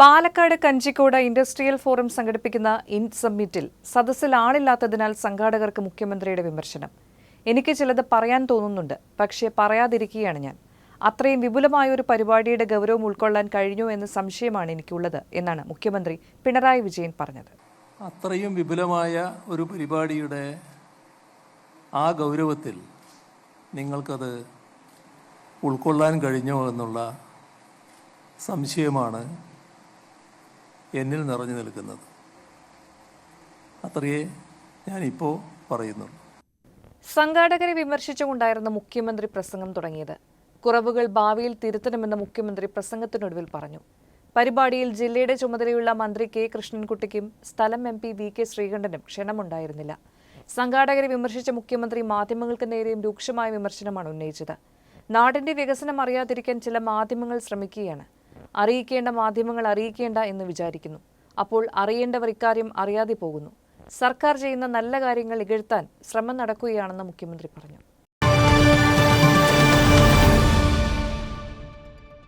Palakkad Kanjikode industrial forum സംഘടിപ്പിക്കുന്ന in സമ്മിറ്റിൽ സദസ്സിൽ ആളില്ലാത്തതിനാൽ സംഘാടകർക്ക് മുഖ്യമന്ത്രിയുടെ വിമർശനം. എനിക്ക് ചിലത് പറയാൻ തോന്നുന്നുണ്ട് പക്ഷേ പറയാതിരിക്കുകയാണ് ഞാൻ. അത്രയും വിപുലമായ ഒരു പരിപാടിയുടെ ഗൗരവം ഉൾക്കൊള്ളാൻ കഴിഞ്ഞു എന്ന സംശയമാണ് എനിക്കുള്ളത് എന്നാണ് മുഖ്യമന്ത്രി പിണറായി വിജയൻ പറഞ്ഞത്. അത്രയും വിപുലമായ ഒരു പരിപാടിയുടെ ആ ഗൗരവത്തിൽ നിങ്ങൾക്കത് ഉൾക്കൊള്ളാൻ കഴിഞ്ഞോ എന്നുള്ള സംശയമാണ് എന്നിൽ നിറഞ്ഞു നിൽക്കുന്നത്. അത്രയേ ഞാനിപ്പോൾ പറയുന്നുള്ളൂ. സംഘാടകരെ വിമർശിച്ചുകൊണ്ടായിരുന്നു മുഖ്യമന്ത്രി പ്രസംഗം തുടങ്ങിയത്. കുറവുകൾ ഭാവിയിൽ തിരുത്തണമെന്ന് മുഖ്യമന്ത്രി പ്രസംഗത്തിനൊടുവിൽ പറഞ്ഞു. പരിപാടിയിൽ ജില്ലയുടെ ചുമതലയുള്ള മന്ത്രി കെ കൃഷ്ണൻകുട്ടിക്കും സ്ഥലം എം പി വി കെ ശ്രീകണ്ഠനും ക്ഷണമുണ്ടായിരുന്നില്ല. സംഘാടകരെ വിമർശിച്ച മുഖ്യമന്ത്രി മാധ്യമങ്ങൾക്ക് നേരെയും രൂക്ഷമായ വിമർശനമാണ് ഉന്നയിച്ചത്. നാടിന്റെ വികസനം അറിയാതിരിക്കാൻ ചില മാധ്യമങ്ങൾ ശ്രമിക്കുകയാണ്. അറിയിക്കേണ്ട മാധ്യമങ്ങൾ അറിയിക്കേണ്ട എന്ന് വിചാരിക്കുന്നു. അപ്പോൾ അറിയേണ്ടവർ ഇക്കാര്യം അറിയാതെ പോകുന്നു. സർക്കാർ ചെയ്യുന്ന നല്ല കാര്യങ്ങൾ ഇകഴ്ത്താൻ ശ്രമം നടക്കുകയാണെന്ന് മുഖ്യമന്ത്രി പറഞ്ഞു.